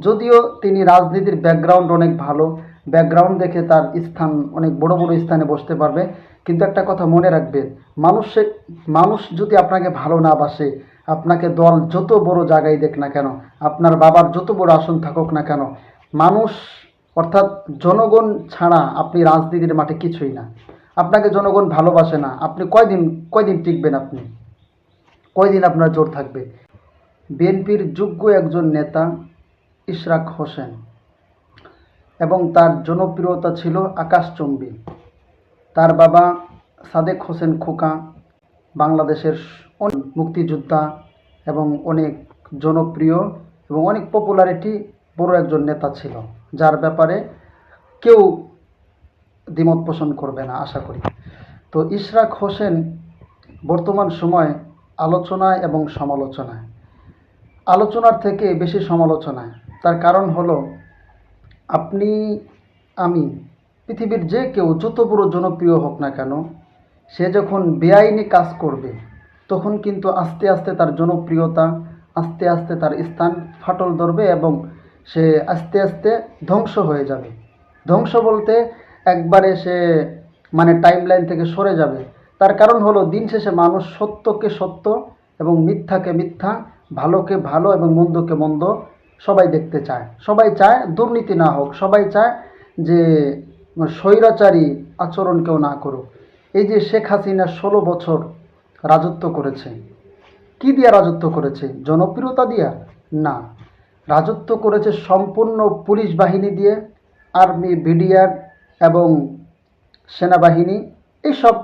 যদিও তিনি রাজনীতির ব্যাকগ্রাউন্ড অনেক ভালো ব্যাকগ্রাউন্ড দেখে তার স্থান অনেক বড় বড় স্থানে বসতে পারবে। কিন্তু একটা কথা মনে রাখবেন মানুষে মানুষ যদি আপনাকে ভালো না বাসে, আপনাকে দল যত বড় জায়গায় দেখ না কেন, আপনার বাবার যত বড় আসন থাকুক না কেন, মানুষ অর্থাৎ জনগণ ছাড়া আপনি রাজনীতির মাঠে কিছুই না। আপনাকে জনগণ ভালোবাসে না। আপনি কয়দিন কয়দিন টিকবেন আপনি? কয়দিন আপনার জোর থাকবে? বিএনপির যোগ্য একজন নেতা ইশরাক হোসেন এবং তার জনপ্রিয়তা ছিল আকাশচুম্বী তার বাবা সাদেক হোসেন খোকা, বাংলাদেশের অনেক মুক্তিযোদ্ধা এবং অনেক জনপ্রিয় এবং অনেক পপুলারিটি বড় একজন নেতা ছিল, যার ব্যাপারে কেউ দ্বিমত পোষণ করবে না, আশা করি। তো ইশরাক হোসেন বর্তমান সময় আলোচনায় এবং সমালোচনায়। আলোচনার থেকে বেশি সমালোচনায়। তার কারণ হলো, আপনি, আমি, পৃথিবীর যে কেউ যত বড় জনপ্রিয় হোক না কেন, সে যখন বেআইনি কাজ করবে, তখন কিন্তু আস্তে আস্তে তার জনপ্রিয়তা, আস্তে আস্তে তার স্থান ফাটল ধরবে এবং সে আস্তে আস্তে ধ্বংস হয়ে যাবে। ধ্বংস বলতে একবারে সে মানে টাইম লাইন থেকে সরে যাবে। তার কারণ হলো, দিন শেষে মানুষ সত্যকে সত্য এবং মিথ্যাকে মিথ্যা, ভালোকে ভালো এবং মন্দকে মন্দ সবাই দেখতে চায়। সবাই চায় দুর্নীতি না হোক, সবাই চায় যে স্বৈরাচারী আচরণ কেউ না করুক। এই যে শেখ হাসিনা ষোলো বছর রাজত্ব করেছে, কি দিয়া রাজত্ব করেছে? জনপ্রিয়তা দিয়া? না। রাজত্ব করেছে সম্পূর্ণ পুলিশ বাহিনী দিয়ে, আর্মি, বিডিআর এবং সেনাবাহিনী। এইসব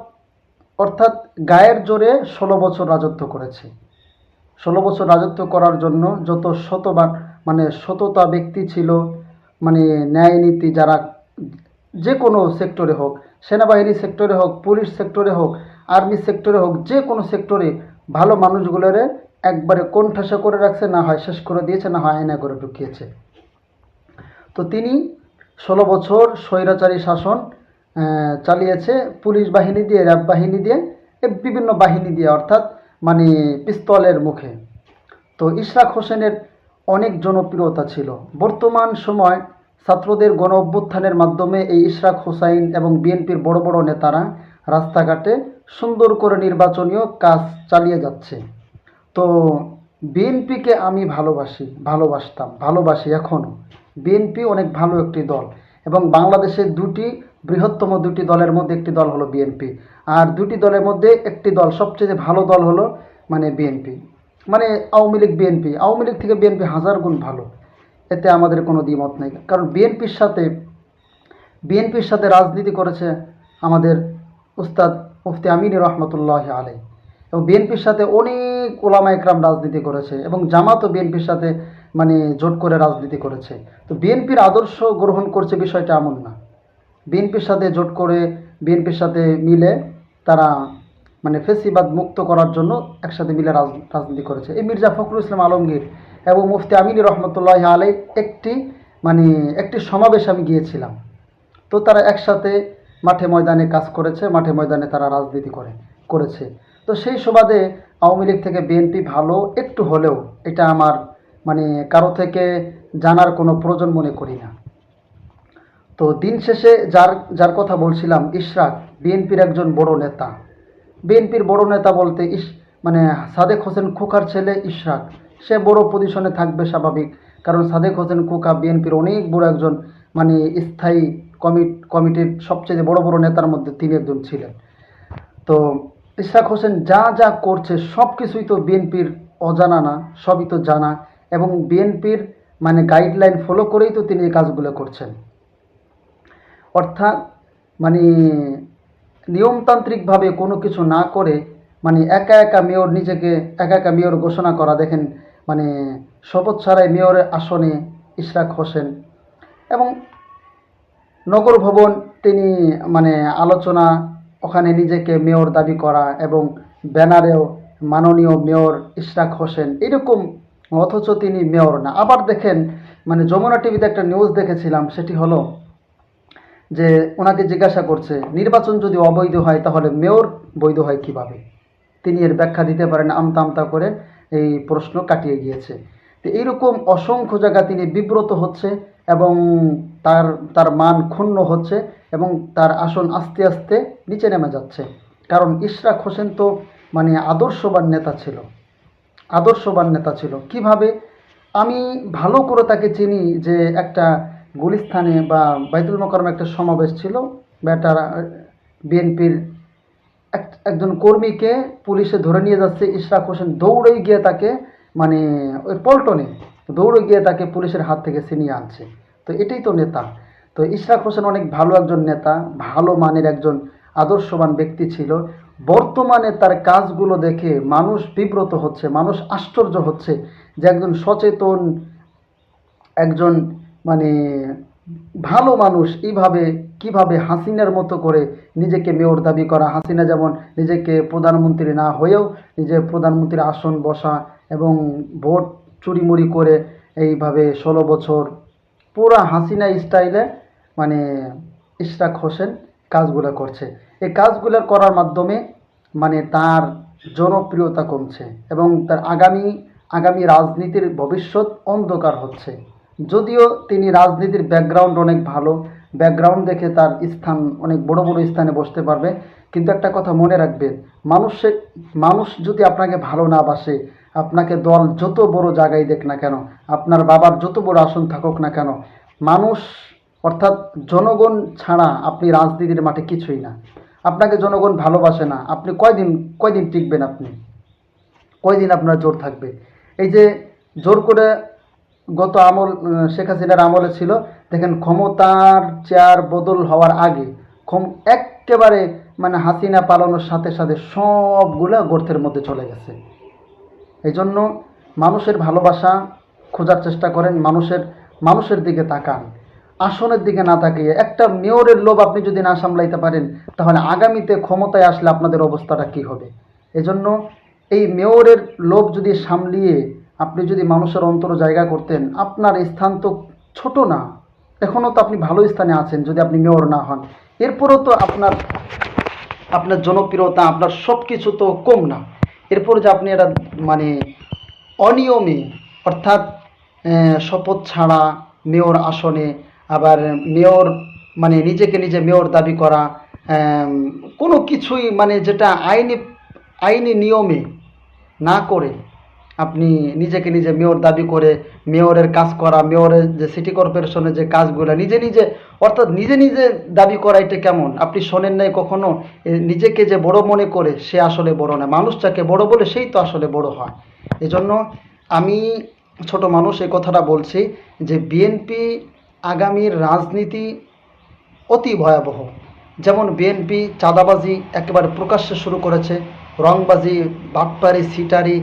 অর্থাৎ গায়ের জোরে ষোলো বছর রাজত্ব করেছে। ষোলো বছর রাজত্ব করার জন্য যত শতবার মানে শততা ব্যক্তি ছিল মানে ন্যায় নীতি যারা যে কোনো সেক্টরে হোক, সেনাবাহিনী সেক্টরে হোক, পুলিশ সেক্টরে হোক, আর্মি সেক্টরে হোক, যে কোনো সেক্টরে ভালো মানুষগুলোরে একবারে কোণঠাসা করে রাখছে, না হয় শেষ করে দিয়েছে, না হয় আয়না করে ঢুকিয়েছে। তো তিনি ষোলো বছর স্বৈরাচারী শাসন চালিয়েছে, পুলিশ বাহিনী দিয়ে, র্যাব বাহিনী দিয়ে বিভিন্ন বাহিনী দিয়ে, অর্থাৎ মানে পিস্তলের মুখে। তো ইশরাক হোসেনের অনেক জনপ্রিয়তা ছিল। বর্তমান সময় ছাত্রদের গণ অভ্যুত্থানের মাধ্যমে এই ইশরাক হোসাইন এবং বিএনপির বড় বড় নেতারা রাস্তাঘাটে সুন্দর করে নির্বাচনীয় কাজ চালিয়ে যাচ্ছে। তো বিএনপিকে আমি ভালোবাসি, ভালোবাসতাম, ভালোবাসি এখনও বিএনপি অনেক ভালো একটি দল এবং বাংলাদেশের দুটি, বৃহত্তম দুটি দলের মধ্যে একটি দল হলো বিএনপি। আর দুটি দলের মধ্যে একটি দল সবচেয়ে ভালো দল হলো মানে বিএনপি। মানে আওয়ামী লীগ বিএনপি আওয়ামী লীগ থেকে বিএনপি হাজার গুণ ভালো। এতে আমাদের কোনো দ্বিমত নেই। কারণ বিএনপির সাথে বিএনপির সাথে রাজনীতি করেছে আমাদের উস্তাদ মুফতি আমিন রহমতুল্লাহ আলাই। এবং বিএনপির সাথে অনেক ওলামা একরাম রাজনীতি করেছে এবং জামাতও বিএনপির সাথে মানে জোট করে রাজনীতি করেছে। তো বিএনপির আদর্শ গ্রহণ করছে বিষয়টা এমন না। বিএনপির সাথে জোট করে বিএনপির সাথে মিলে তারা মানে ফেসিবাদ মুক্ত করার জন্য একসাথে মিলে রাজ- রাজনীতি করেছে। এই মির্জা ফখরুল ইসলাম আলমগীর এবং মুফতি আমিন রহমতুল্লাহ আলাই একটি মানে একটি সমাবেশ আমি গিয়েছিলাম। তো তারা একসাথে মাঠে ময়দানে কাজ করেছে, মাঠে ময়দানে তারা রাজনীতি করে, করেছে। তো সেই সুবাদে আওয়ামী লীগ থেকে বিএনপি ভালো, একটু হলেও এটা আমার মানে কারও থেকে জানার কোনো প্রয়োজন মনে করি না। তো দিন শেষে যার যার কথা বলছিলাম, ইশরাক, বিএনপির একজন বড় নেতা। বিএনপির বড় নেতা বলতে ইস মানে সাদেক হোসেন খোকার ছেলে ইশরাক। সে বড় পজিশনে থাকবে স্বাভাবিক। কারণ সাদেক হোসেন খোকা বিএনপির অনেক বড় একজন মানে স্থায়ী কমিট কমিটির সবচেয়ে বড় বড় নেতার মধ্যে তিনি একজন ছিলেন। তো ইশরাক হোসেন যা যা করছে সব কিছুই তো বিএনপির অজানা না, সবই তো জানা এবং বিএনপির মানে গাইডলাইন ফলো করেই তো তিনি এই কাজগুলো করছেন। অর্থাৎ মানে নিয়মতান্ত্রিকভাবে কোনো কিছু না করে মানে একা একা মেয়র নিজেকে একা একা মেয়র ঘোষণা করা, দেখেন মানে শপথ ছাড়াই মেয়রের আসনে ইশরাক হোসেন। এবং নগর ভবন তিনি মানে আলোচনা, ওখানে নিজেকে মেয়র দাবি করা এবং ব্যানারেও মাননীয় মেয়র ইশরাক হোসেন, এরকম অথচ তিনি মেয়র না। আবার দেখেন মানে যমুনা টিভিতে একটা নিউজ দেখেছিলাম, সেটি হলো যে ওনাকে জিজ্ঞাসা করছে, নির্বাচন যদি অবৈধ হয় তাহলে মেয়র বৈধ হয় কীভাবে? তিনি এর ব্যাখ্যা দিতে পারেন আমতা আমতা করে এই প্রশ্ন কাটিয়ে গিয়েছে। তো এইরকম অসংখ্য জায়গা তিনি বিব্রত হচ্ছে এবং তার তার মান ক্ষুণ্ণ হচ্ছে এবং তার আসন আস্তে আস্তে নিচে নেমে যাচ্ছে। কারণ ইশরাক হোসেন তো মানে আদর্শবান নেতা ছিল। আদর্শবান নেতা ছিল। কীভাবে? আমি ভালো করে তাকে চিনি যে একটা গুলিস্থানে বা বাইতুল মোকারমে একটা সমাবেশ ছিল। বা একটা বিএনপির এক- একজন কর্মীকে পুলিশে ধরে নিয়ে যাচ্ছে ইশরাক হোসেন। দৌড়ে গিয়ে তাকে মানে ওই পল্টনে দৌড়ে গিয়ে তাকে পুলিশের হাত থেকে ছিনিয়ে আনছে। তো এটাই তো নেতা। তো ইশরাক হোসেন অনেক ভালো একজন নেতা, ভালো মানের একজন আদর্শবান ব্যক্তি ছিল। বর্তমানে তার কাজগুলো দেখে মানুষ বিব্রত হচ্ছে, মানুষ আশ্চর্য হচ্ছে যে একজন সচেতন একজন মানে ভালো মানুষ এইভাবে, কীভাবে হাসিনার মতো করে নিজেকে মেয়র দাবি করা, হাসিনা যেমন নিজেকে প্রধানমন্ত্রী না হয়েও নিজে প্রধানমন্ত্রীর আসন বসা এবং ভোট চুরিমুরি করে এইভাবে ষোলো বছর পুরা হাসিনা স্টাইলে মানে ইশরাক হোসেন কাজগুলো করছে। এই কাজগুলো করার মাধ্যমে মানে তার জনপ্রিয়তা কমছে এবং তার আগামী আগামী রাজনীতির ভবিষ্যৎ অন্ধকার হচ্ছে। যদিও তিনি রাজনীতির ব্যাকগ্রাউন্ড অনেক ভালো ব্যাকগ্রাউন্ড দেখে তার স্থান অনেক বড় বড় স্থানে বসতে পারবে। কিন্তু একটা কথা মনে রাখবেন মানুষের মানুষ যদি আপনাকে ভালো না বাসে, আপনাকে দল যত বড় জায়গায় দেখ না কেন, আপনার বাবার যত বড় আসন থাকুক না কেন, মানুষ অর্থাৎ জনগণ ছাড়া আপনি রাজনীতির মাঠে কিছুই না। আপনাকে জনগণ ভালোবাসে না, আপনি কয়দিন কয়দিন টিকবেন আপনি? কয়দিন আপনার জোর থাকবে? এই যে জোর করে গত আমল শেখ হাসিনার আমলে ছিল। দেখেন ক্ষমতার চেয়ার বদল হওয়ার আগে ক্ষম, একেবারে মানে হাসিনা পালানোর সাথে সাথে সবগুলা গর্তের মধ্যে চলে গেছে। এই জন্য মানুষের ভালোবাসা খোঁজার চেষ্টা করেন, মানুষের মানুষের দিকে তাকান। আসনের দিকে না তাকিয়ে একটা মেয়রের লোভ আপনি যদি না সামলাইতে পারেন, তাহলে আগামীতে ক্ষমতায় আসলে আপনাদের অবস্থাটা কি হবে? এজন্য এই মেয়রের লোভ যদি সামলিয়ে আপনি যদি মানুষের অন্তর জায়গা করতেন, আপনার স্থান তো ছোট না। এখনও তো আপনি ভালো স্থানে আছেন, যদি আপনি মেয়র না হন। এরপরও তো আপনার আপনার জনপ্রিয়তা, আপনার সব কিছু তো কম না। এরপর যে আপনি এটা মানে অনিয়মে, অর্থাৎ শপথ ছাড়া মেয়র আসনে, আবার মেয়র মানে নিজেকে নিজে মেয়র দাবি করা কোনো কিছুই মানে যেটা আইনি আইনি নিয়মে না করে আপনি নিজেকে নিজে মেয়র দাবি করে মেয়রের কাজ করা, মেয়রের যে সিটি কর্পোরেশনের যে কাজগুলো, নিজে নিজে, অর্থাৎ নিজে নিজে দাবি করা এটা কেমন? আপনি শোনেন নাই কখনো? নিজেকে যে বড় মনে করে, সে আসলে বড় না। মানুষটাকে বড় বলে সেই তো আসলে বড় হয়। এজন্য আমি ছোট মানুষ, এই কথাটা বলছি যে বিএনপি আগামীর রাজনীতি অতি ভয়াবহ। যেমন বিএনপি চাঁদাবাজি একেবারে প্রকাশ্যে শুরু করেছে। রংবাজি, বাটপারি, সিটারি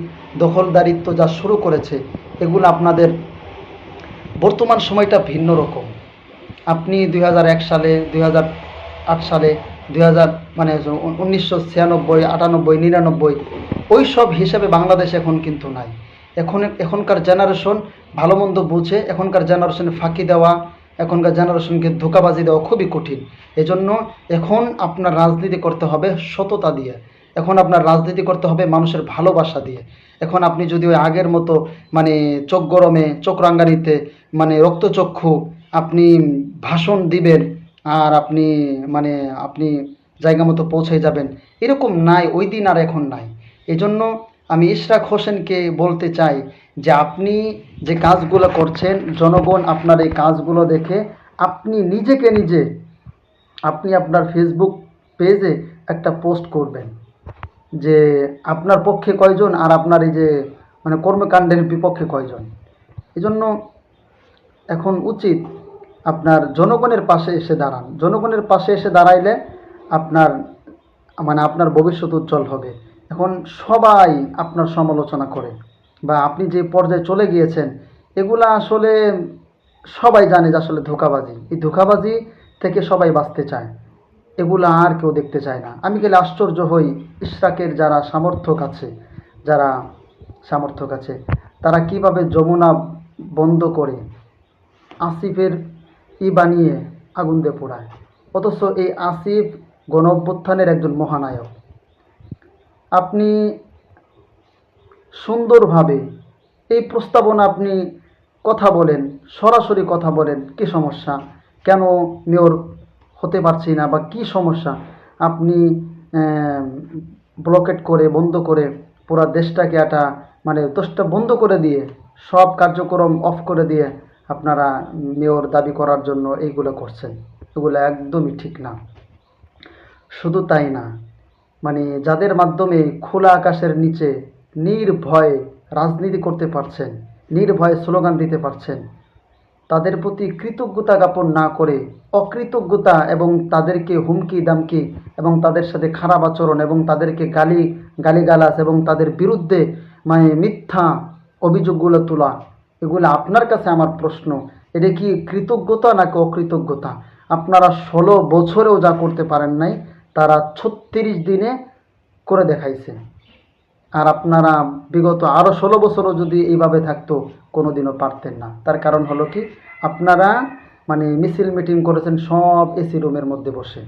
দখলদারিত্ব যা শুরু করেছে, এগুলো আপনাদের বর্তমান সময়টা ভিন্ন রকম। আপনি দুই হাজার এক সালে, দুই হাজার আট সালে, দুই হাজার মানে উনিশশো ছিয়ানব্বই, আটানব্বই, নিরানব্বই, ওই সব হিসাবে বাংলাদেশ এখন কিন্তু নাই। এখন, এখনকার জেনারেশন ভালো মন্দ বুঝে, এখনকার জেনারেশনে ফাঁকি দেওয়া, এখনকার জেনারেশনকে ধোকাবাজি দেওয়া খুবই কঠিন। এজন্য এখন আপনার রাজনীতি করতে হবে সততা দিয়ে। এখন আপনার রাজনীতি করতে হবে মানুষের ভালোবাসা দিয়ে। এখন আপনি যদি ওই আগের মতো মানে চোখ গরমে, চোখ রাঙ্গানিতে মানে রক্তচক্ষু আপনি ভাষণ দিবেন আর আপনি মানে আপনি জায়গা মতো পৌঁছে যাবেন, এরকম নাই, ওই দিন আর এখন নাই। এজন্য আমি ইশরাক হোসেনকে বলতে চাই যে আপনি যে কাজগুলো করছেন, জনগণ আপনার এই কাজগুলো দেখে আপনি নিজেকে নিজে, আপনি আপনার ফেসবুক পেজে একটা পোস্ট করবেন। যে আপনার পক্ষে কয়জন আর আপনার এই যে মানে কর্মকাণ্ডের বিপক্ষে কয়জন? এজন্য এখন উচিত আপনার জনগণের পাশে এসে দাঁড়ান। জনগণের পাশে এসে দাঁড়াইলে আপনার মানে আপনার ভবিষ্যৎ উজ্জ্বল হবে। এখন সবাই আপনার সমালোচনা করে বা আপনি যে পর্যায়ে চলে গিয়েছেন, এগুলা আসলে সবাই জানে যে আসলে ধোকাবাজি। এই ধোকাবাজি থেকে সবাই বাঁচতে চায়। এগুলা আর কেউ দেখতে চায় না। আমি গেলে আশ্চর্য হই ইশরাকের যারা সামর্থক আছে, যারা সামর্থক আছে, তারা কীভাবে যমুনা বন্ধ করে আসিফের ই বানিয়ে আগুন দিয়ে পোড়ায়। অথচ এই আসিফ গণ অভ্যুত্থানের একজন মহানায়ক। আপনি সুন্দরভাবে এই প্রস্তাবনা আপনি কথা বলেন, সরাসরি কথা বলেন, কি সমস্যা? কেন মেয়র হতে পারছি না বা কি সমস্যা? আপনি ব্লকেট করে, বন্ধ করে পুরো দেশটাকে একটা মানে দোষটা বন্ধ করে দিয়ে, সব কার্যক্রম অফ করে দিয়ে আপনারা মেয়র দাবি করার জন্য এইগুলো করছেন। এগুলো একদমই ঠিক না। শুধু তাই না মানে যাদের মাধ্যমে খোলা আকাশের নিচে নির্ভয়ে রাজনীতি করতে পারছেন, নির্ভয়ে স্লোগান দিতে পারছেন তাদের প্রতি কৃতজ্ঞতা জ্ঞাপন না করে, অকৃতজ্ঞতা এবং তাদেরকে হুমকি, দামকি এবং তাদের সাথে খারাপ আচরণ এবং তাদেরকে গালি, গালিগালাজ এবং তাদের বিরুদ্ধে মানে মিথ্যা অভিযোগগুলো তোলা, এগুলো আপনার কাছে আমার প্রশ্ন। এটা কি কৃতজ্ঞতা নাকি অকৃতজ্ঞতা? আপনারা ষোলো বছরেও যা করতে পারেন নাই, তারা ছত্রিশ দিনে করে দেখাইছে আর আপনারা বিগত আরও ষোলো বছরও যদি এইভাবে থাকতো কোনো দিনও পারতেন না। তার কারণ হলো কি? আপনারা মানে মিছিল মিটিং করেছেন, সব এসি রুমের মধ্যে বসে।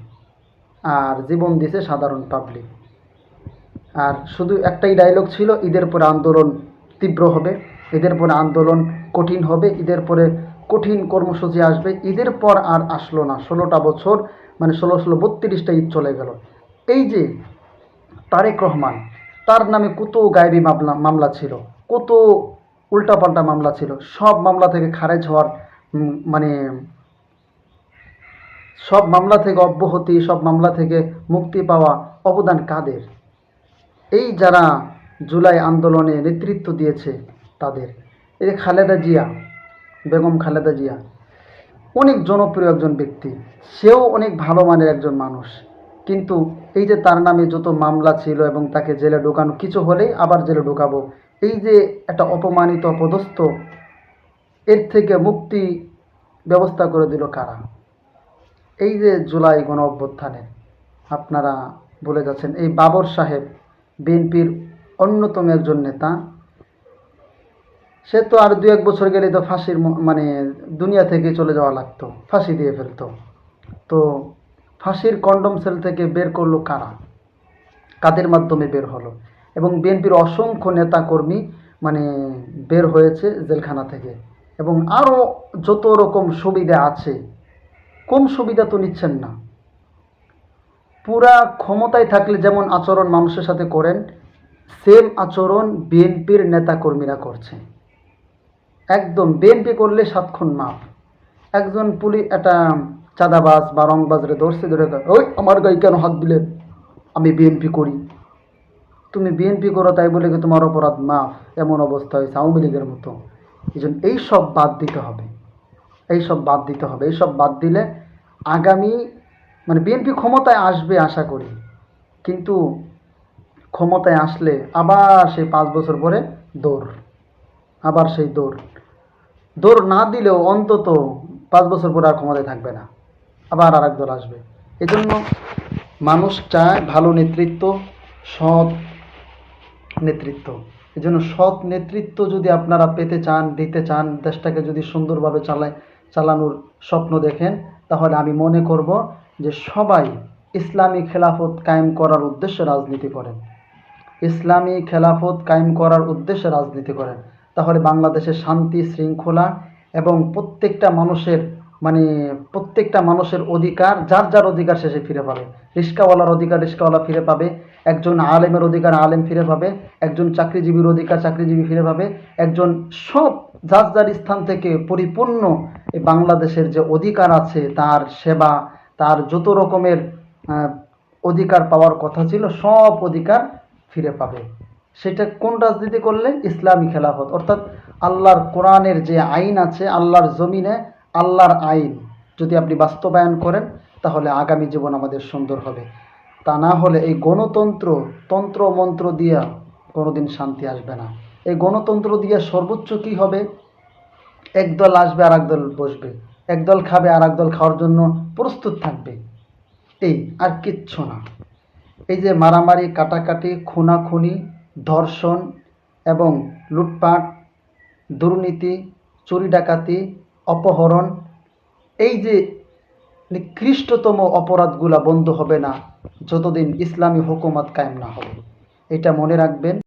আর জীবন দিছে সাধারণ পাবলিক আর শুধু একটাই ডায়লগ ছিল, ঈদের পরে আন্দোলন তীব্র হবে, ঈদের পরে আন্দোলন কঠিন হবে, ঈদের পরে কঠিন কর্মসূচি আসবে। ঈদের পর আর আসলো না। ষোলোটা বছর মানে ষোলো ষোলো বত্রিশটা ঈদ চলে গেল। এই যে তারেক রহমান, তার নামে কত গায়েবী মামলা মামলা ছিল, কত উল্টাপাল্টা মামলা ছিল। সব মামলা থেকে খারেজ হওয়ার মানে সব মামলা থেকে অব্যাহতি, সব মামলা থেকে মুক্তি পাওয়া অবদান কাদের? এই যারা জুলাই আন্দোলনে নেতৃত্ব দিয়েছে তাদের এই খালেদা জিয়া, বেগম খালেদা জিয়া, অনেক জনপ্রিয় একজন ব্যক্তি। সেও অনেক ভালো মানের একজন মানুষ। কিন্তু এই যে তার নামে যত মামলা ছিল এবং তাকে জেলে ঢোকানো, কিছু হলেই আবার জেলে ঢোকাবো এই যে একটা অপমানিত অপদস্থ এর থেকে মুক্তি ব্যবস্থা করে দিল কারা? এই যে জুলাই গণ অভ্যুত্থানে আপনারা বলে যাচ্ছেন, এই বাবর সাহেব, বিএনপির অন্যতম একজন নেতা, সে তো আর দু এক বছর গেলে তো ফাঁসির মানে দুনিয়া থেকে চলে যাওয়া লাগতো, ফাঁসি দিয়ে ফেলতো। তো ফাঁসির কন্ডম সেল থেকে বের করল কারা? কাদের মাধ্যমে বের হলো? এবং বিএনপির অসংখ্য নেতাকর্মী মানে বের হয়েছে জেলখানা থেকে। এবং আরও যত রকম সুবিধা আছে, কম সুবিধা তো নিচ্ছেন না। পুরা ক্ষমতায় থাকলে যেমন আচরণ মানুষের সাথে করেন, সেম আচরণ বিএনপির নেতাকর্মীরা করছে। একদম বিএনপি করলে সাতক্ষণ মাপ। একজন পুলিশ একটা চাঁদাবাজ বা রংবাজরে ধরছে ধরে ওই আমার গায়ে কেন হাত দিলে আমি বিএনপি করি। তুমি বিএনপি করো, তাই বলে কি তোমার অপরাধ? মাফ এমন অবস্থা হয়েছে আওয়ামী লীগের মতো। এই জন্য এইসব বাদ দিতে হবে। এইসব বাদ দিতে হবে। এইসব বাদ দিলে আগামী মানে বিএনপি ক্ষমতায় আসবে আশা করি। কিন্তু ক্ষমতায় আসলে আবার সেই পাঁচ বছর পরে দৌড়। আবার সেই দৌড়। দৌড় না দিলেও অন্তত পাঁচ বছর পরে আর ক্ষমতায় থাকবে না। আবার আর এক দল আসবে। এই জন্য মানুষ চায় ভালো নেতৃত্ব, সৎ নেতৃত্ব। এই জন্য সৎ নেতৃত্ব যদি আপনারা পেতে চান, দিতে চান, দেশটাকে যদি সুন্দরভাবে চালায়, চালানোর স্বপ্ন দেখেন, তাহলে আমি মনে করব যে সবাই ইসলামী খেলাফত কায়েম করার উদ্দেশ্যে রাজনীতি করেন। ইসলামী খেলাফত কায়েম করার উদ্দেশ্যে রাজনীতি করেন। তাহলে বাংলাদেশের শান্তি, শৃঙ্খলা এবং প্রত্যেকটা মানুষের মানে প্রত্যেকটা মানুষের অধিকার, যার যার অধিকার শেষে ফিরে পাবে। রিস্কাওয়ালার অধিকার রিস্কাওয়ালা ফিরে পাবে। একজন আলেমের অধিকার আলেম ফিরে পাবে, একজন চাকরিজীবীর অধিকার চাকরিজীবী ফিরে পাবে, একজন সব যার যার স্থান থেকে পরিপূর্ণ বাংলাদেশের যে অধিকার আছে, তার সেবা, তার যত রকমের অধিকার পাওয়ার কথা ছিল, সব অধিকার ফিরে পাবে। সেটা কোন রাজনীতি করলে? ইসলামী খেলাফত। অর্থাৎ আল্লাহর কোরআনের যে আইন আছে, আল্লাহর জমিনে আল্লাহর আইন যদি আপনি বাস্তবায়ন করেন, তাহলে আগামী জীবন আমাদের সুন্দর হবে। তা না হলে এই গণতন্ত্র, তন্ত্র মন্ত্র দিয়া কোনোদিন শান্তি আসবে না। এই গণতন্ত্র দিয়ে সর্বোচ্চ কি হবে? একদল আসবে আর একদল বসবে। একদল খাবে আর একদল খাওয়ার জন্য প্রস্তুত থাকবে। এই আর কিচ্ছু না। এই যে মারামারি, কাটাকাটি, খুনাখুনি, ধর্ষণ এবং লুটপাট, দুর্নীতি, চুরি ডাকাতি, অপহরণ, এই যে নিকৃষ্টতম অপরাধগুলা বন্ধ হবে না যতদিন ইসলামী হুকুমত কায়েম না হবে। এটা মনে রাখবেন।